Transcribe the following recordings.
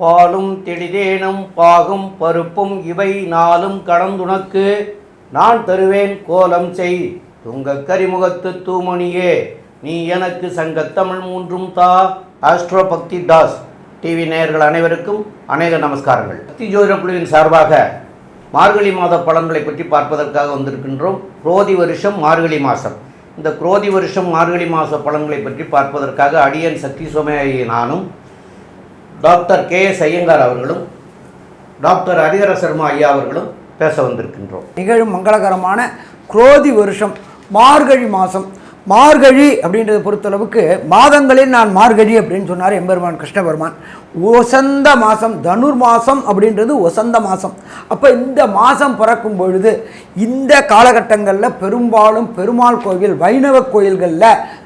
பாலும் தெளிதேனும் பாகும் பருப்பும் இவை நாளும் கடந்துனக்கு நான் தருவேன் கோலம் செய் துங்கக் கரிமுகத்து தூமணியே. நீ எனக்கு சங்கத்தமிழ் மூன்றும் தா. ஆஸ்ட்ரோ பக்தி தாஸ் டிவி நேயர்கள் அனைவருக்கும் அநேக நமஸ்காரங்கள். பக்தி ஜோதிட குழுவின் சார்பாக மார்கழி மாத பலன்களை பற்றி பார்ப்பதற்காக வந்திருக்கின்றோம். குரோதி வருஷம் மார்கழி மாதம் இந்த குரோதி வருஷம் மார்கழி மாத பலன்களை பற்றி பார்ப்பதற்காக அடியன் சக்தி சோமையாகிய நானும் டாக்டர் கே எஸ் ஐயங்கார் அவர்களும் டாக்டர் ஹரிஹர சர்மா ஐயா அவர்களும் பேச வந்திருக்கின்றோம். நிகழும் மங்களகரமான குரோதி வருஷம் மார்கழி மாதம் மார்கழி அப்படின்றத பொறுத்தளவுக்கு மாதங்களில் நான் மார்கழி அப்படின்னு சொன்னார் எம்பெருமான் கிருஷ்ணபெருமான். ஒசந்த மாதம் தனுர் மாதம் அப்படின்றது ஒசந்த மாதம் அப்போ இந்த மாதம் பிறக்கும் பொழுது இந்த காலகட்டங்களில் பெரும்பாலும் பெருமாள் கோவில் வைணவ கோயில்களில்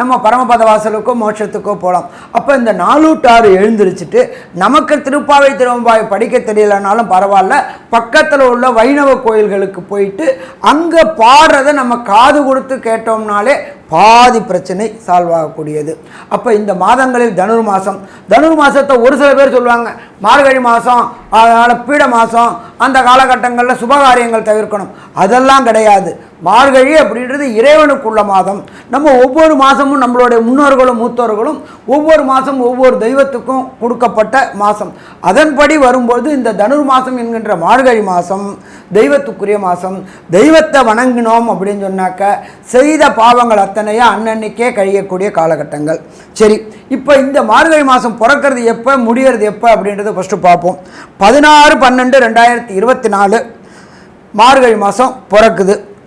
நம்ம பரமபத வாசலுக்கோ மோட்சத்துக்கோ போகலாம் அப்போ இந்த நாலூட்டாறு எழுந்திரிச்சிட்டு நமக்கு திருப்பாவை திருவம்பாவை படிக்க தெரியலனாலும் பரவாயில்ல. பக்கத்தில் உள்ள வைணவ கோயில்களுக்கு போயிட்டு அங்கே பாடுறதை நம்ம காது கொடுத்து கேட்டோம்னாலே பாதி பிரச்சனை சால்வ் ஆகக்கூடியது. அப்போ இந்த மாதங்களில் தனுர் மாதம் தனுர் மாதத்தை ஒரு சில பேர் சொல்லுவாங்க மார்கழி மாதம் அதனால் பீட மாதம் அந்த காலகட்டங்களில் சுபகாரியங்கள் தவிர்க்கணும். அதெல்லாம் கிடையாது. மார்கழி அப்படின்றது இறைவனுக்குள்ள மாதம். நம்ம ஒவ்வொரு மாதமும் நம்மளுடைய முன்னோர்களும் மூத்தோர்களும் ஒவ்வொரு மாதம் ஒவ்வொரு தெய்வத்துக்கும் கொடுக்கப்பட்ட மாதம் அதன்படி வரும்போது இந்த தனுர் மாதம் என்கின்ற மார்கழி மாதம் தெய்வத்துக்குரிய மாதம் தெய்வத்தை வணங்கினோம் அப்படின்னு சொன்னாக்க செய்த பாவங்கள் அத்தனையாக அன்னன்னைக்கே கழியக்கூடிய காலகட்டங்கள். சரி இப்போ இந்த மார்கழி மாதம் பிறக்கிறது எப்போ முடியறது எப்போ அப்படின்றத ஃபஸ்ட்டு பார்ப்போம். பதினாறு பன்னெண்டு ரெண்டாயிரத்தி இருபத்தி நாலு மார்கழி மாதம் பிறக்குது.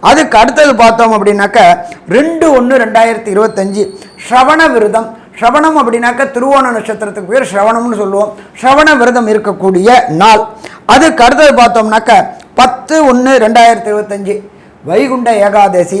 அதுக்கு அடுத்தது பார்த்தோம் அப்படின்னாக்க ரெண்டு ஒன்று ரெண்டாயிரத்தி இருபத்தஞ்சி ஸ்ரவண விரதம். ஸ்ரவணம் அப்படின்னாக்க திருவோண நட்சத்திரத்துக்கு பேர் ஸ்ரவணம்னு சொல்லுவோம். ஸ்ரவண விரதம் இருக்கக்கூடிய நாள். அதுக்கு அடுத்தது பார்த்தோம்னாக்க பத்து ஒன்று ரெண்டாயிரத்தி இருபத்தஞ்சி வைகுண்ட ஏகாதசி.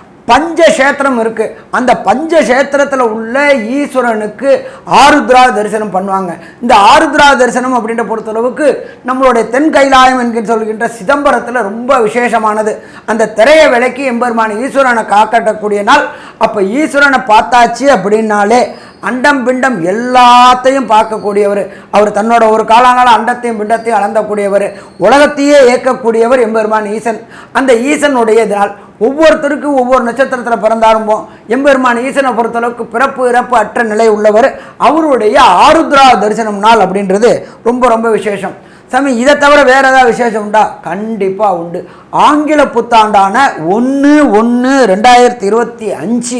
பஞ்சக்ஷேத்திரம் இருக்கு. அந்த பஞ்சக்ஷேத்திரத்தில் உள்ள ஈஸ்வரனுக்கு ஆருத்ரா தரிசனம் பண்ணுவாங்க. இந்த ஆருத்ரா தரிசனம் அப்படின்ற பொறுத்தளவுக்கு நம்மளுடைய தென் கைலாயம் என்கிற சொல்கின்ற சிதம்பரத்தில் ரொம்ப விசேஷமானது. அந்த திரையை விலக்கி எம்பெருமான ஈஸ்வரனை காக்கட்டக்கூடிய நாள். அப்போ ஈஸ்வரனை பார்த்தாச்சு அப்படின்னாலே அண்டம் பிண்டம் எல்லாத்தையும் பார்க்கக்கூடியவர். அவர் தன்னோட ஒரு காலங்கால அண்டத்தையும் பிண்டத்தையும் அளந்தக்கூடியவர். உலகத்தையே இயக்கக்கூடியவர் எம்பெருமான் ஈசன். அந்த ஈசனுடைய நாள். ஒவ்வொருத்தருக்கும் ஒவ்வொரு நட்சத்திரத்தில் பிறந்தாலும் ஆரம்பம் எம்பெருமான் ஈசனை பொறுத்தளவுக்கு பிறப்பு இறப்பு அற்ற நிலை உள்ளவர். அவருடைய ஆருத்ரா தரிசனம் நாள் அப்படின்றது ரொம்ப ரொம்ப விசேஷம். சாமி இதை தவிர வேறு ஏதாவது விசேஷம் உண்டா? கண்டிப்பாக உண்டு. ஆங்கில புத்தாண்டான ஒன்று ஒன்று ரெண்டாயிரத்தி இருபத்தி அஞ்சு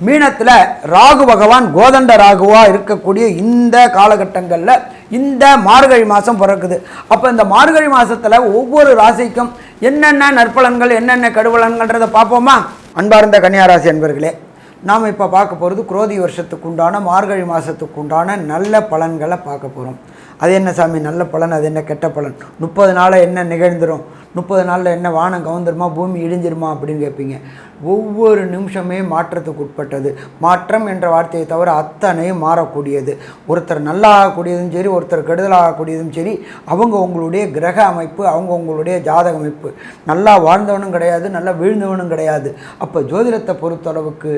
மீனத்தில் ராகு பகவான் கோதண்ட ராகுவாக இருக்கக்கூடிய இந்த காலகட்டங்களில் இந்த மார்கழி மாதம் பிறக்குது. அப்போ இந்த மார்கழி மாதத்தில் ஒவ்வொரு ராசிக்கும் என்னென்ன நற்பலன்கள் என்னென்ன கடுவலன்கள்ன்றதை பார்ப்போமா? அன்பார்ந்த கன்னியாராசி அன்பர்களே நாம் இப்போ பார்க்க போகிறது குரோதி வருஷத்துக்கு உண்டான மார்கழி மாதத்துக்கு உண்டான நல்ல பலன்களை பார்க்க போகிறோம் அது என்ன சாமி நல்ல பலன் அது என்ன கெட்ட பலன்? முப்பது நாளில் என்ன நிகழ்ந்துடும் முப்பது நாளில் என்ன வானம் கவுந்துருமா பூமி இடிஞ்சிருமா? அப்படின்னு கேட்பீங்க. ஒவ்வொரு நிமிஷமே மாற்றத்துக்கு உட்பட்டது. மாற்றம் என்ற வார்த்தையை தவிர அத்தனையும் மாறக்கூடியது. ஒருத்தர் நல்லா ஆகக்கூடியதும் சரி ஒருத்தர் கெடுதல் ஆகக்கூடியதும் சரி அவங்க உங்களுடைய கிரக அமைப்பு அவங்க உங்களுடைய ஜாதக அமைப்பு. நல்லா வாழ்ந்தவனும் கிடையாது நல்லா வீழ்ந்தவனும் கிடையாது. அப்போ ஜோதிடத்தை பொறுத்தளவுக்கு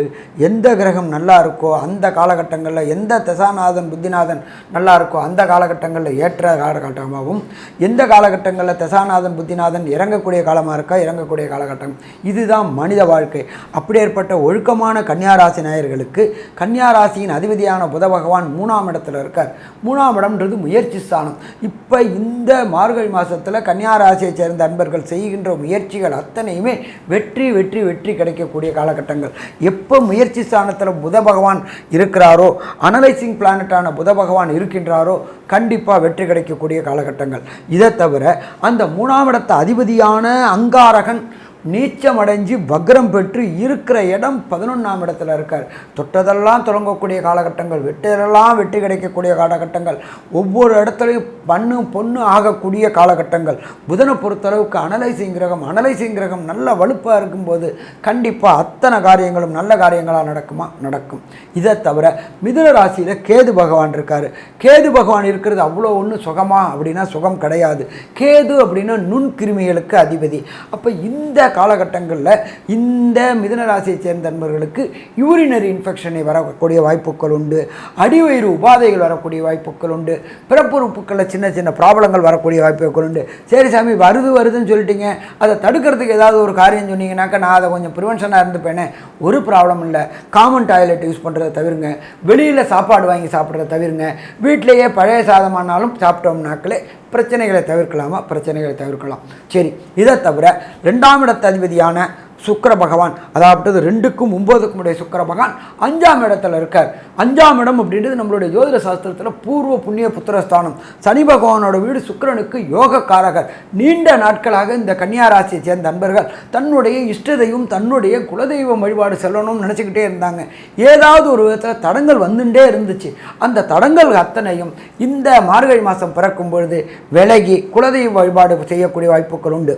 எந்த கிரகம் நல்லா இருக்கோ அந்த காலகட்டங்களில் எந்த தசாநாதன் புத்திநாதன் நல்லா இருக்கோ அந்த காலகட்டங்கள் காலகட்டங்களில் ஏற்ற காலகட்டமாகவும் எந்த காலகட்டங்களில் தசாநாதன் புத்திநாதன் இறங்கக்கூடிய காலமாக இருக்கா? இறங்கக்கூடிய காலகட்டம். இதுதான் மனித வாழ்க்கை. அப்படியேற்பட்ட ஒழுக்கமான கன்னியாராசி நேயர்களுக்கு கன்னியாராசியின் அதிபதியான புத பகவான் மூணாம் இடத்துல இருக்கார். மூணாம் இடம்ன்றது முயற்சி ஸ்தானம். இப்போ இந்த மார்கழி மாதத்தில் கன்னியாராசியை சேர்ந்த அன்பர்கள் செய்கின்ற முயற்சிகள் அத்தனையுமே வெற்றி வெற்றி வெற்றி கிடைக்கக்கூடிய காலகட்டங்கள். எப்போ முயற்சி ஸ்தானத்தில் புத பகவான் இருக்கிறாரோ அனலைசிங் பிளானட்டான புத பகவான் இருக்கின்றாரோ கண்டிப்பாக வெற்றி கிடைக்கக்கூடிய காலகட்டங்கள். இதை தவிர அந்த மூணாம் இடத்த அதிபதியான அங்காரகன் நீச்சமடைஞ்சு வக்ரம் பெற்று இருக்கிற இடம் பதினொன்றாம் இடத்துல இருக்கார். தொட்டதெல்லாம் தொடங்கக்கூடிய காலகட்டங்கள் வெட்டதெல்லாம் வெற்றி கிடைக்கக்கூடிய காலகட்டங்கள் ஒவ்வொரு இடத்துலையும் பண்ணு பொண்ணு ஆகக்கூடிய காலகட்டங்கள். புதனை பொறுத்தளவுக்கு அனலைசிங் கிரகம் அனலைசிங் கிரகம் நல்ல வலுப்பாக இருக்கும்போது கண்டிப்பாக அத்தனை காரியங்களும் நல்ல காரியங்களாக நடக்குமா? நடக்கும். இதை தவிர மிதுன ராசியில் கேது பகவான் இருக்கார். கேது பகவான் இருக்கிறது அவ்வளோ ஒன்றும் சுகமா அப்படின்னா சுகம் கிடையாது. கேது அப்படின்னா நுண்கிருமிகளுக்கு அதிபதி. அப்போ இந்த காலகட்டங்களில் இந்த மிதனராசியை சேர்ந்த நண்பர்களுக்கு யூரினரி இன்ஃபெக்ஷனை வரக்கூடிய வாய்ப்புகள் உண்டு. அடிவயிறு உபாதைகள் வரக்கூடிய வாய்ப்புகள் உண்டு. பிறப்புறுப்புகளில் சின்ன சின்ன ப்ராப்ளங்கள் வரக்கூடிய வாய்ப்புகள் உண்டு. சரி சாமி வருது வருதுன்னு சொல்லிட்டீங்க. அதை தடுக்கிறதுக்கு ஏதாவது ஒரு காரியம் சொன்னீங்கன்னாக்கா நான் அதை கொஞ்சம் ப்ரிவென்ஷனாக இருந்துப்பேனே. ஒரு ப்ராப்ளம் இல்லை. காமன் டாய்லெட் யூஸ் பண்ணுறதை தவிருங்க. வெளியில் சாப்பாடு வாங்கி சாப்பிட்றத தவிருங்க. வீட்டிலேயே பழைய சாதமானாலும் சாப்பிட்டோம்னாக்களே பிரச்சனைகளை தவிர்க்கலாமா? பிரச்சனைகளை தவிர்க்கலாம். சரி இதை தவிர ரெண்டாம் இடத்த அதிபதியான சுக்கர பகவான் அதாவது ரெண்டுக்கும் ஒம்போதுக்கும் உடைய சுக்கர பகவான் அஞ்சாம் இடத்துல இருக்கார். அஞ்சாம் இடம் அப்படின்றது நம்மளுடைய ஜோதிட சாஸ்திரத்தில் பூர்வ புண்ணிய புத்திரஸ்தானம். சனி பகவானோட வீடு சுக்கரனுக்கு யோக காரகர் நீண்ட நாட்களாக இந்த கன்னியா ராசியை சேர்ந்த நண்பர்கள் தன்னுடைய இஷ்டதையும் தன்னுடைய குலதெய்வம் வழிபாடு செல்லணும்னு நினச்சிக்கிட்டே இருந்தாங்க. ஏதாவது ஒரு விதத்தில் தடங்கள் வந்துட்டே இருந்துச்சு. அந்த தடங்கள் அத்தனையும் இந்த மார்கழி மாதம் பிறக்கும் பொழுது விலகி குலதெய்வ வழிபாடு செய்யக்கூடிய வாய்ப்புகள் உண்டு.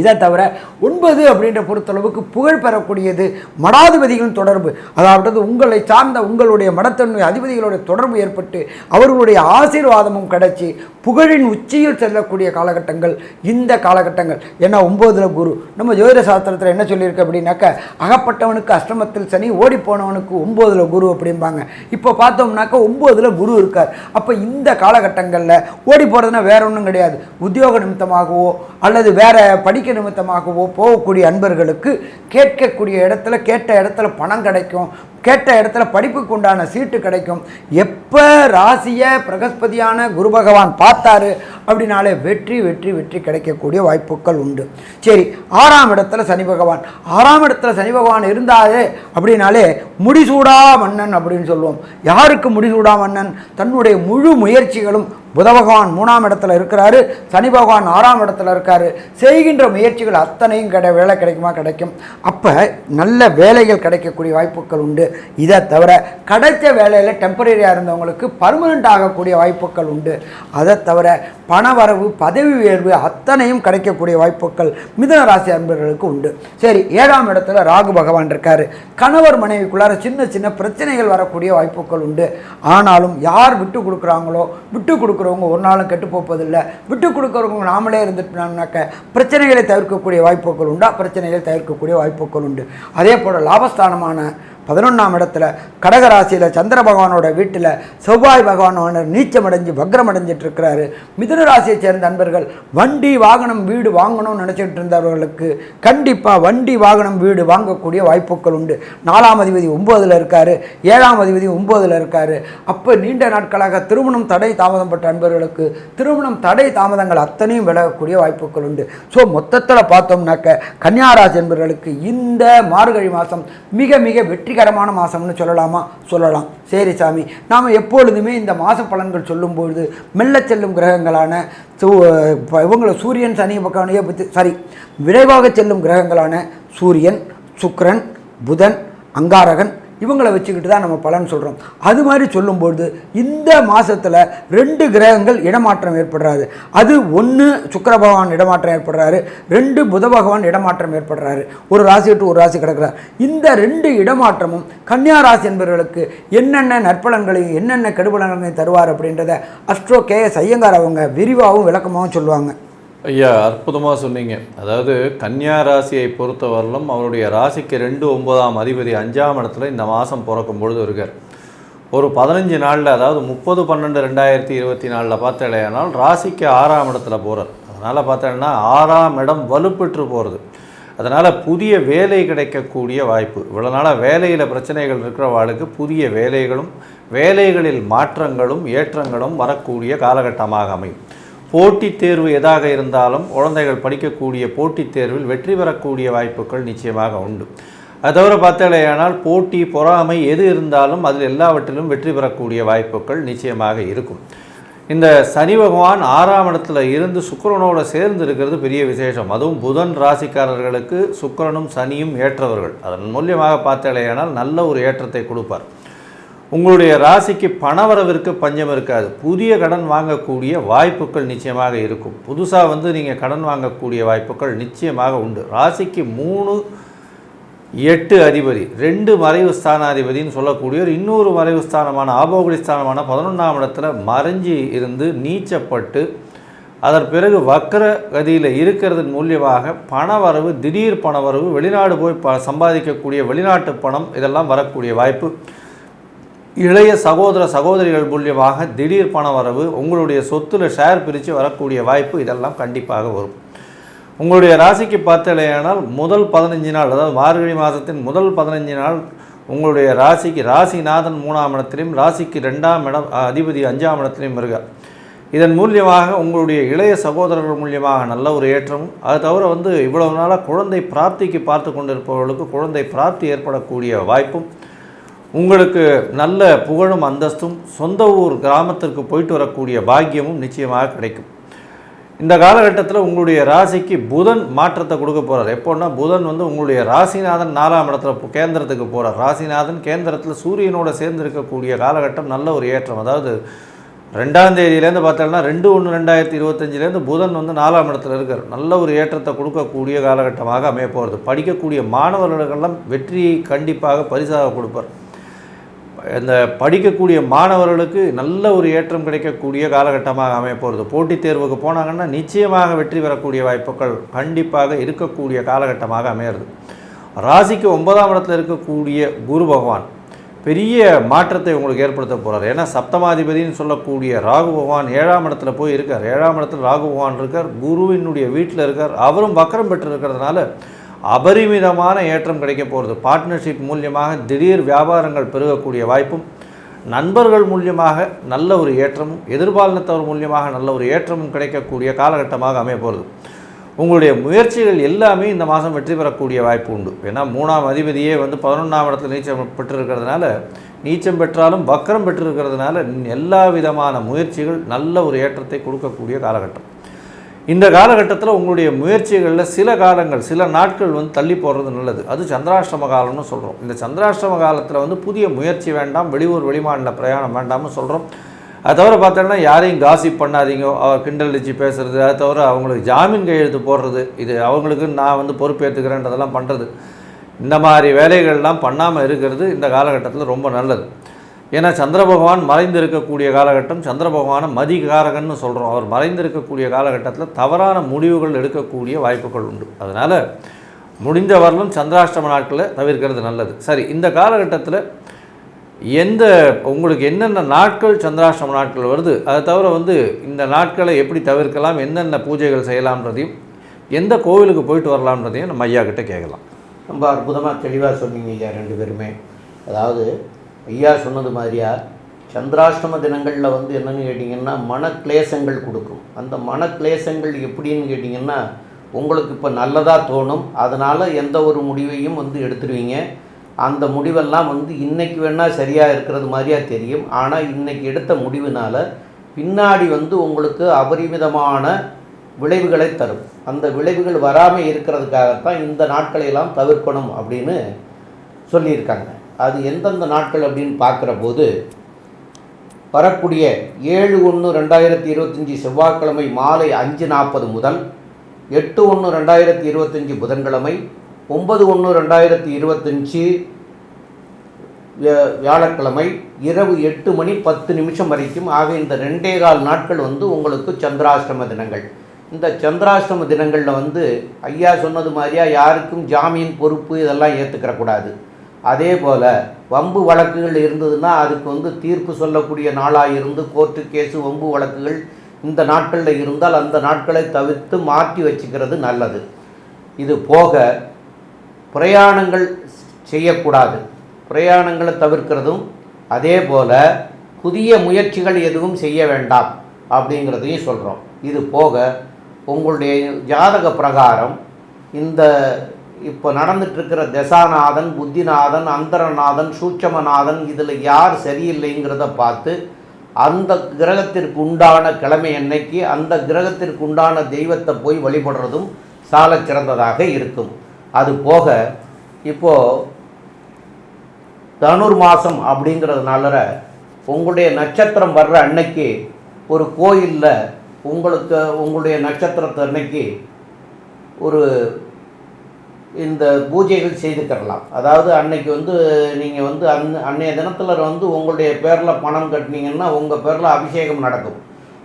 இதை தவிர ஒன்பது அப்படின்ற பொறுத்தளவுக்கு புகழ் பெறக்கூடியது மடாதிபதிகளின் தொடர்பு. அதாவது உங்களை சார்ந்த உங்களுடைய மடத்தன்மை அதிபதிகளோட தொடர்பு ஏற்பட்டு அவர்களுடைய ஆசீர்வாதமும் கிடைச்சி புகழின் உச்சியில் செல்லக்கூடிய காலகட்டங்கள் இந்த காலகட்டங்கள். ஏன்னா ஒம்போதுல குரு. நம்ம ஜோதிட சாஸ்திரத்தில் என்ன சொல்லியிருக்கு அப்படின்னாக்க அகப்பட்டவனுக்கு அஷ்டமத்தில் சனி ஓடி போனவனுக்கு குரு அப்படிம்பாங்க. இப்போ பார்த்தோம்னாக்க ஒம்போதுல குரு இருக்கார். அப்போ இந்த காலகட்டங்களில் ஓடி போகிறதுனா வேற ஒன்றும் கிடையாது. உத்தியோக நிமித்தமாகவோ அல்லது வேற படிக்க நிமித்தமாகவோ போகக்கூடிய அன்பர்களுக்கு கேட்கக்கூடிய இடத்துல கேட்ட இடத்துல பணம் கிடைக்கும் கேட்ட இடத்துல படிப்புக்கு உண்டான சீட்டு கிடைக்கும். எப்போ ராசியை பிரகஸ்பதியான குரு பகவான் பார்த்தாரு அப்படின்னாலே வெற்றி வெற்றி வெற்றி கிடைக்கக்கூடிய வாய்ப்புகள் உண்டு. சரி ஆறாம் இடத்துல சனி பகவான். ஆறாம் இடத்துல சனி பகவான் இருந்தாலே அப்படின்னாலே முடிசூடா மன்னன் அப்படின்னு சொல்லுவோம். யாருக்கு முடிசூடா மன்னன்? தன்னுடைய முழு முயற்சிகளும் புத பகவான் மூணாம் இடத்துல இருக்கிறாரு சனி பகவான் ஆறாம் இடத்துல இருக்காரு. செய்கின்ற முயற்சிகள் அத்தனையும் கிடை வேலை கிடைக்குமா? கிடைக்கும். அப்போ நல்ல வேலைகள் கிடைக்கக்கூடிய வாய்ப்புகள் உண்டு. இதை தவிர கிடைச்ச வேலையில் டெம்பரரியாக இருந்தவங்களுக்கு பர்மனெண்ட் ஆகக்கூடிய வாய்ப்புகள் உண்டு. அதை தவிர பணவரவு பதவி உயர்வு அத்தனையும் கிடைக்கக்கூடிய வாய்ப்புகள் மிதன ராசி அன்பர்களுக்கு உண்டு. சரி ஏழாம் இடத்துல ராகு பகவான் இருக்கார். கணவர் மனைவிக்குள்ளார சின்ன சின்ன பிரச்சனைகள் வரக்கூடிய வாய்ப்புகள் உண்டு. ஆனாலும் யார் விட்டு கொடுக்குறாங்களோ விட்டு கொடுக்குறவங்க ஒரு நாளும் கெட்டு போவதில்லை விட்டு கொடுக்குறவங்க நாமளே இருந்துட்டோம்னாக்க பிரச்சனைகளை தவிர்க்கக்கூடிய வாய்ப்புகள் உண்டா? பிரச்சனைகளை தவிர்க்கக்கூடிய வாய்ப்புகள் உண்டு. அதே போல் லாபஸ்தானமான பதினொன்றாம் இடத்துல கடகராசியில் சந்திர பகவானோட வீட்டில் செவ்வாய் பகவானோட நீச்சமடைஞ்சு வக்ரம் அடைஞ்சிட்டு இருக்கிறாரு மிதுன ராசியை சேர்ந்த நண்பர்கள் வண்டி வாகனம் வீடு வாங்கணும்னு நினச்சிட்டு இருந்தவர்களுக்கு கண்டிப்பாக வண்டி வாகனம் வீடு வாங்கக்கூடிய வாய்ப்புகள் உண்டு. நாலாம் அதிபதி ஒம்போதில் இருக்கார் ஏழாம் அதிபதி ஒம்போதில் இருக்கார். அப்போ நீண்ட நாட்களாக திருமணம் தடை தாமதம் பெற்ற நண்பர்களுக்கு திருமணம் தடை தாமதங்கள் அத்தனையும் விலகக்கூடிய வாய்ப்புகள் உண்டு. ஸோ மொத்தத்தில் பார்த்தோம்னாக்க கன்னியாராசி என்பவர்களுக்கு இந்த மார்கழி மாதம் மிக மிக வெற்றி வெற்றிகரமான மாதம்னு சொல்லலாமா? சொல்லலாம். சரி சாமி. நாம் எப்பொழுதுமே இந்த மாத பலன்கள் சொல்லும்பொழுது மெல்ல செல்லும் கிரகங்களான இவங்களை இவங்கள சூரியன் சனி பகவானையே பற்றி சாரி விரைவாக செல்லும் கிரகங்களான சூரியன் சுக்ரன் புதன் அங்காரகன் இவங்களை வச்சுக்கிட்டு தான் நம்ம பலன் சொல்கிறோம் அது மாதிரி சொல்லும்பொழுது இந்த மாதத்தில் ரெண்டு கிரகங்கள் இடமாற்றம் ஏற்படுறாரு. அது ஒன்று சுக்கர பகவான் இடமாற்றம் ஏற்படுறாரு ரெண்டு புத பகவான் இடமாற்றம் ஏற்படுறாரு. ஒரு ராசி விட்டு ஒரு ராசி கிடக்கிறார். இந்த ரெண்டு இடமாற்றமும் கன்னியா ராசி என்பவர்களுக்கு என்னென்ன நற்பலன்களையும் என்னென்ன கெடுபலன்களையும் தருவார் அப்படின்றத அஸ்ட்ரோ கே எஸ் ஐயங்கார் அவங்க விரிவாகவும் விளக்கமாகவும் சொல்லுவாங்க. ஐயா அற்புதமாக சொன்னீங்க. அதாவது கன்னியா ராசியை பொறுத்தவரையிலும் அவருடைய ராசிக்கு ரெண்டு ஒன்பதாம் அதிபதி அஞ்சாம் இடத்துல இந்த மாதம் பிறக்கும் பொழுது இருக்கார். ஒரு பதினஞ்சு நாளில் அதாவது முப்பது பன்னெண்டு ரெண்டாயிரத்தி இருபத்தி நாலில் பார்த்தேனால் ராசிக்கு ஆறாம் இடத்துல போகிறார் அதனால் பார்த்தேன்னா ஆறாம் இடம் வலுப்பெற்று போகிறது அதனால் புதிய வேலை கிடைக்கக்கூடிய வாய்ப்பு. இவ்வளோ நாளாக வேலையில் பிரச்சனைகள் இருக்கிறவாளுக்கு புதிய வேலைகளும் வேலைகளில் மாற்றங்களும் ஏற்றங்களும் வரக்கூடிய காலகட்டமாக அமையும். போட்டித் தேர்வு எதாக இருந்தாலும் குழந்தைகள் படிக்கக்கூடிய போட்டித் தேர்வில் வெற்றி பெறக்கூடிய வாய்ப்புகள் நிச்சயமாக உண்டு. அது தவிர பார்த்தாலேயானால் போட்டி பொறாமை எது இருந்தாலும் அதில் எல்லாவற்றிலும் வெற்றி பெறக்கூடிய வாய்ப்புகள் நிச்சயமாக இருக்கும். இந்த சனி பகவான் ஆறாம் இடத்துல இருந்து சுக்கிரனோட சேர்ந்து இருக்கிறது பெரிய விசேஷம். அதுவும் புதன் ராசிக்காரர்களுக்கு சுக்கிரனும் சனியும் ஏற்றவர்கள். அதன் மூலியமாக பார்த்தாலேயானால் நல்ல ஒரு ஏற்றத்தை கொடுப்பார். உங்களுடைய ராசிக்கு பணவரவிற்கு பஞ்சம் இருக்காது. புதிய கடன் வாங்கக்கூடிய வாய்ப்புகள் நிச்சயமாக இருக்கும். புதுசாக வந்து நீங்கள் கடன் வாங்கக்கூடிய வாய்ப்புகள் நிச்சயமாக உண்டு. ராசிக்கு மூணு எட்டு அதிபதி ரெண்டு மறைவு ஸ்தானாதிபதினு சொல்லக்கூடியவர் இன்னொரு மறைவு ஸ்தானமான ஆபோகுடி ஸ்தானமான பதினொன்றாம் இடத்துல மறைஞ்சி இருந்து நீச்சப்பட்டு அதன் பிறகு வக்கர கதியில் இருக்கிறதன் மூலியமாக பணவரவு திடீர் பணவரவு வெளிநாடு போய் ப சம்பாதிக்கக்கூடிய வெளிநாட்டு பணம் இதெல்லாம் வரக்கூடிய வாய்ப்பு. இளைய சகோதர சகோதரிகள் மூலியமாக திடீர் பண வரவு உங்களுடைய சொத்துல ஷேர் பிரித்து வரக்கூடிய வாய்ப்பு இதெல்லாம் கண்டிப்பாக வரும். உங்களுடைய ராசிக்கு பார்த்தலையானால் முதல் பதினஞ்சு நாள் அதாவது மார்கழி மாதத்தின் முதல் பதினஞ்சு நாள் உங்களுடைய ராசிக்கு ராசிநாதன் மூணாம் இடத்திலையும் ராசிக்கு ரெண்டாம் இடம் அதிபதி அஞ்சாம் இடத்திலையும் இருக்கார் இதன் மூலியமாக உங்களுடைய இளைய சகோதரர்கள் மூலியமாக நல்ல ஒரு ஏற்றமும் அது தவிர வந்து இவ்வளவு நாளாக குழந்தை பிராப்திக்கு பார்த்து கொண்டிருப்பவர்களுக்கு குழந்தை பிராப்தி ஏற்படக்கூடிய வாய்ப்பும் உங்களுக்கு நல்ல புகழும் அந்தஸ்தும் சொந்த ஊர் கிராமத்திற்கு போயிட்டு வரக்கூடிய பாக்கியமும் நிச்சயமாக கிடைக்கும். இந்த காலகட்டத்தில் உங்களுடைய ராசிக்கு புதன் மாற்றத்தை கொடுக்க போகிறார் எப்போன்னா புதன் வந்து உங்களுடைய ராசிநாதன் நாலாம் இடத்துல கேந்திரத்துக்கு போகிறார் ராசிநாதன் கேந்திரத்தில் சூரியனோட சேர்ந்து இருக்கக்கூடிய காலகட்டம் நல்ல ஒரு ஏற்றம். அதாவது ரெண்டாம் தேதியிலேருந்து பார்த்தோம்னா ரெண்டு ஒன்று ரெண்டாயிரத்தி இருபத்தஞ்சிலேருந்து புதன் வந்து நாலாம் இடத்துல இருக்கார். நல்ல ஒரு ஏற்றத்தை கொடுக்கக்கூடிய காலகட்டமாக அமைய போகிறது படிக்கக்கூடிய மாணவர்களுக்கெல்லாம் வெற்றியை கண்டிப்பாக பரிசாக கொடுப்பார். இந்த படிக்கக்கூடிய மாணவர்களுக்கு நல்ல ஒரு ஏற்றம் கிடைக்கக்கூடிய காலகட்டமாக அமைய போகிறது போட்டித் தேர்வுக்கு போனாங்கன்னா நிச்சயமாக வெற்றி பெறக்கூடிய வாய்ப்புகள் கண்டிப்பாக இருக்கக்கூடிய காலகட்டமாக அமையிறது. ராசிக்கு ஒன்பதாம் இடத்துல இருக்கக்கூடிய குரு பகவான் பெரிய மாற்றத்தை உங்களுக்கு ஏற்படுத்த போகிறார் ஏன்னா சப்தமாதிபதின்னு சொல்லக்கூடிய ராகு பகவான் ஏழாம் இடத்துல போய் இருக்கார். ஏழாம் இடத்துல ராகு பகவான் இருக்கார். குருவினுடைய வீட்டில் இருக்கார். அவரும் வக்கரம் பெற்று இருக்கிறதுனால அபரிமிதமான ஏற்றம் கிடைக்க போகிறது. பார்ட்னர்ஷிப் மூலியமாக திடீர் வியாபாரங்கள் பெருகக்கூடிய வாய்ப்பும் நண்பர்கள் மூலியமாக நல்ல ஒரு ஏற்றமும் எதிர்பாலினத்தவர் மூலியமாக நல்ல ஒரு ஏற்றமும் கிடைக்கக்கூடிய காலகட்டமாக அமைய போகிறது. உங்களுடைய முயற்சிகள் எல்லாமே இந்த மாதம் வெற்றி பெறக்கூடிய வாய்ப்பு உண்டு. ஏன்னா மூணாம் அதிபதியே வந்து பதினொன்றாம் இடத்துல நீச்சம் பெற்றிருக்கிறதுனால நீச்சம் பெற்றாலும் வக்கரம் பெற்றிருக்கிறதுனால எல்லா விதமான முயற்சிகள் நல்ல ஒரு ஏற்றத்தை கொடுக்கக்கூடிய காலகட்டம். இந்த காலகட்டத்தில் உங்களுடைய முயற்சிகளில் சில காலங்கள் சில நாட்கள் வந்து தள்ளி போடுறது நல்லது. அது சந்திராஷ்டம காலம்னு சொல்கிறோம் இந்த சந்திராஷ்டம காலத்தில் வந்து புதிய முயற்சி வேண்டாம் வெளியூர் வெளிமாநில பிரயாணம் வேண்டாம்னு சொல்கிறோம் அது தவிர பார்த்தோன்னா யாரையும் காசிப் பண்ணாதீங்க. அவர் கிண்டல் அடித்து பேசுறது அது தவிர அவங்களுக்கு ஜாமீன் கையெழுத்து போடுறது இது அவங்களுக்கு நான் வந்து பொறுப்பேற்றுக்கிறேன்றதெல்லாம் பண்ணுறது இந்த மாதிரி வேலைகள்லாம் பண்ணாமல் இருக்கிறது இந்த காலகட்டத்தில் ரொம்ப நல்லது. ஏன்னா சந்திர பகவான் மறைந்திருக்கக்கூடிய காலகட்டம் சந்திர பகவானை மதிகாரகன்னு சொல்கிறோம் அவர் மறைந்திருக்கக்கூடிய காலகட்டத்தில் தவறான முடிவுகள் எடுக்கக்கூடிய வாய்ப்புகள் உண்டு. அதனால் முடிந்த வரலும் சந்திராஷ்டம நாட்களை தவிர்க்கிறது நல்லது. சரி இந்த காலகட்டத்தில் எந்த உங்களுக்கு என்னென்ன நாட்கள் சந்திராஷ்டம நாட்கள் வருது? அதை தவிர வந்து இந்த நாட்களை எப்படி தவிர்க்கலாம்? என்னென்ன பூஜைகள் செய்யலாம்ன்றதையும் எந்த கோவிலுக்கு போயிட்டு வரலாம்ன்றதையும் நம்ம ஐயா கிட்டே கேட்கலாம். ரொம்ப அற்புதமாக தெளிவாக சொன்னீங்க ஐயா ரெண்டு பேருமே. அதாவது ஐயா சொன்னது மாதிரியா? சந்திராஷ்டம தினங்களில் வந்து என்னன்னு கேட்டிங்கன்னா மனக்லேசங்கள் கொடுக்கும். அந்த மனக்லேசங்கள் எப்படின்னு கேட்டிங்கன்னா உங்களுக்கு இப்போ நல்லதாக தோணும். அதனால் எந்த ஒரு முடிவையும் வந்து எடுத்துருவீங்க. அந்த முடிவெல்லாம் வந்து இன்றைக்கி வேணால் சரியாக இருக்கிறது மாதிரியா தெரியும். ஆனால் இன்றைக்கி எடுத்த முடிவுனால் பின்னாடி வந்து உங்களுக்கு அபரிமிதமான விளைவுகளை தரும். அந்த விளைவுகள் வராமல் இருக்கிறதுக்காகத்தான் இந்த நாட்களையெல்லாம் தவிர்க்கணும் அப்படின்னு சொல்லியிருக்காங்க. அது எந்தெந்த நாட்கள் அப்படின்னு பார்க்குற போது வரக்கூடிய ஏழு ஒன்று ரெண்டாயிரத்தி இருபத்தஞ்சி செவ்வாய்க்கிழமை மாலை அஞ்சு நாற்பது முதல் எட்டு ஒன்று ரெண்டாயிரத்தி இருபத்தஞ்சி புதன்கிழமை ஒன்பது ஒன்று ரெண்டாயிரத்தி இருபத்தஞ்சி வியா- வியாழக்கிழமை இரவு எட்டு மணி பத்து நிமிஷம் வரைக்கும். ஆக இந்த ரெண்டே கால் நாட்கள் வந்து உங்களுக்கு சந்திராஷ்டம தினங்கள். இந்த சந்திராஷ்டம தினங்களில் வந்து ஐயா சொன்னது மாதிரியா யாருக்கும் ஜாமீன் பொறுப்பு இதெல்லாம் ஏற்றுக்கிறக்கூடாது அதே போல் வம்பு வழக்குகள் இருந்ததுன்னா அதுக்கு வந்து தீர்ப்பு சொல்லக்கூடிய நாளாக இருந்து கோர்ட்டு கேஸு வம்பு வழக்குகள் இந்த நாட்களில் இருந்தால் அந்த நாட்களை தவிர்த்து மாற்றி வச்சுக்கிறது நல்லது. இது போக பிரயாணங்கள் செய்யக்கூடாது. பிரயாணங்களை தவிர்க்கிறதும் அதே போல் புதிய முயற்சிகள் எதுவும் செய்ய வேண்டாம் அப்படிங்கிறதையும் சொல்கிறோம் இது போக உங்களுடைய ஜாதக பிரகாரம் இந்த இப்போ நடந்துட்டுருக்கிற தசாநாதன் புத்திநாதன் அந்தரநாதன் சூட்சமநாதன் இதில் யார் சரியில்லைங்கிறத பார்த்து அந்த கிரகத்திற்கு உண்டான கிழமை அன்னைக்கு அந்த கிரகத்திற்கு உண்டான தெய்வத்தை போய் வழிபடுறதும் சாலச் சிறந்ததாக இருக்கும். அது போக இப்போது தனுர் மாதம் அப்படிங்கிறதுனால உங்களுடைய நட்சத்திரம் வர்ற அன்னைக்கு ஒரு கோயிலில் உங்களுக்கு உங்களுடைய நட்சத்திரத்தை அன்னைக்கு ஒரு இந்த பூஜைகள் செய்துக்கிடலாம் அதாவது அன்னைக்கு வந்து நீங்கள் வந்து அந் அன்னைய தினத்தில் வந்து உங்களுடைய பேரில் பணம் கட்டினீங்கன்னா உங்கள் பேரில் அபிஷேகம் நடக்கும்.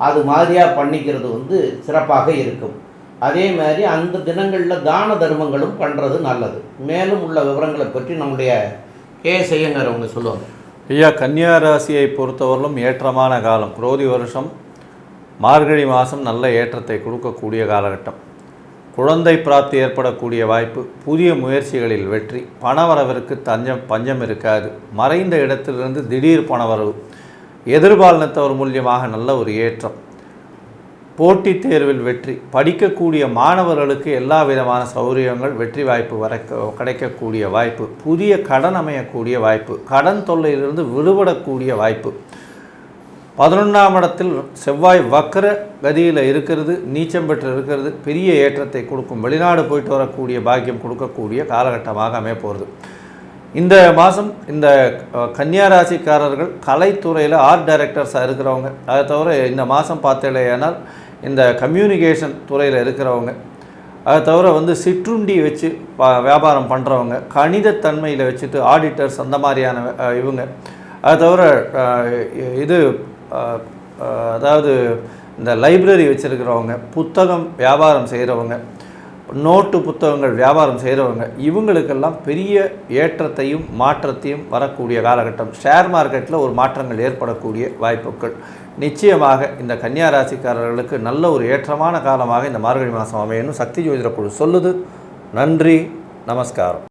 அது மாதிரியாக பண்ணிக்கிறது வந்து சிறப்பாக இருக்கும். அதே மாதிரி அந்த தினங்களில் தான தர்மங்களும் பண்ணுறது நல்லது. மேலும் உள்ள விவரங்களை பற்றி நம்முடைய கே. செய்யங்கர் அவங்க சொல்லுவாங்க. ஐயா கன்னியா ராசியை பொறுத்தவரையிலும் ஏற்றமான காலம். குரோதி வருஷம் மார்கழி மாதம் நல்ல ஏற்றத்தை கொடுக்கக்கூடிய காலகட்டம். குழந்தை பிராப்தி ஏற்படக்கூடிய வாய்ப்பு புதிய முயற்சிகளில் வெற்றி. பணவரவிற்கு தஞ்சம் பஞ்சம் இருக்காது. மறைந்த இடத்திலிருந்து திடீர் பணவரவு. எதிர்பாலினத்தவர் மூலியமாக நல்ல ஒரு ஏற்றம். போட்டித் தேர்வில் வெற்றி. படிக்கக்கூடிய மாணவர்களுக்கு எல்லா விதமான சௌகரியங்கள் வெற்றி வாய்ப்பு வர கிடைக்கக்கூடிய வாய்ப்பு. புதிய கடன் அமையக்கூடிய வாய்ப்பு. கடன் தொல்லையிலிருந்து விடுபடக்கூடிய வாய்ப்பு. பதினொன்றாம் இடத்தில் செவ்வாய் வக்கர கதியில் இருக்கிறது நீச்சம் பெற்று இருக்கிறது பெரிய ஏற்றத்தை கொடுக்கும் வெளிநாடு போயிட்டு வரக்கூடிய பாக்கியம் கொடுக்கக்கூடிய காலகட்டமாக அமைய போகிறது இந்த மாதம் இந்த கன்னியா ராசிக்காரர்கள் கலைத்துறையில் ஆர்ட் டைரக்டர்ஸாக இருக்கிறவங்க. அதை தவிர இந்த மாதம் பார்த்தலையானால் இந்த கம்யூனிகேஷன் துறையில் இருக்கிறவங்க. அதை தவிர வந்து சிற்றுண்டி வச்சு வியாபாரம் பண்ணுறவங்க கணிதத்தன்மையில் வச்சுட்டு ஆடிட்டர்ஸ் அந்த மாதிரியான இவங்க. அதை தவிர இது அதாவது இந்த லைப்ரரி வச்சுருக்கிறவங்க புத்தகம் வியாபாரம் செய்கிறவங்க நோட்டு புத்தகங்கள் வியாபாரம் செய்கிறவங்க இவங்களுக்கெல்லாம் பெரிய ஏற்றத்தையும் மாற்றத்தையும் வரக்கூடிய காலகட்டம். ஷேர் மார்க்கெட்டில் ஒரு மாற்றங்கள் ஏற்படக்கூடிய வாய்ப்புகள். நிச்சயமாக இந்த கன்னியா ராசிக்காரர்களுக்கு நல்ல ஒரு ஏற்றமான காலமாக இந்த மார்கழி மாதம் அமையணும். சக்தி ஜோதிட குழு சொல்லுது. நன்றி. நமஸ்காரம்.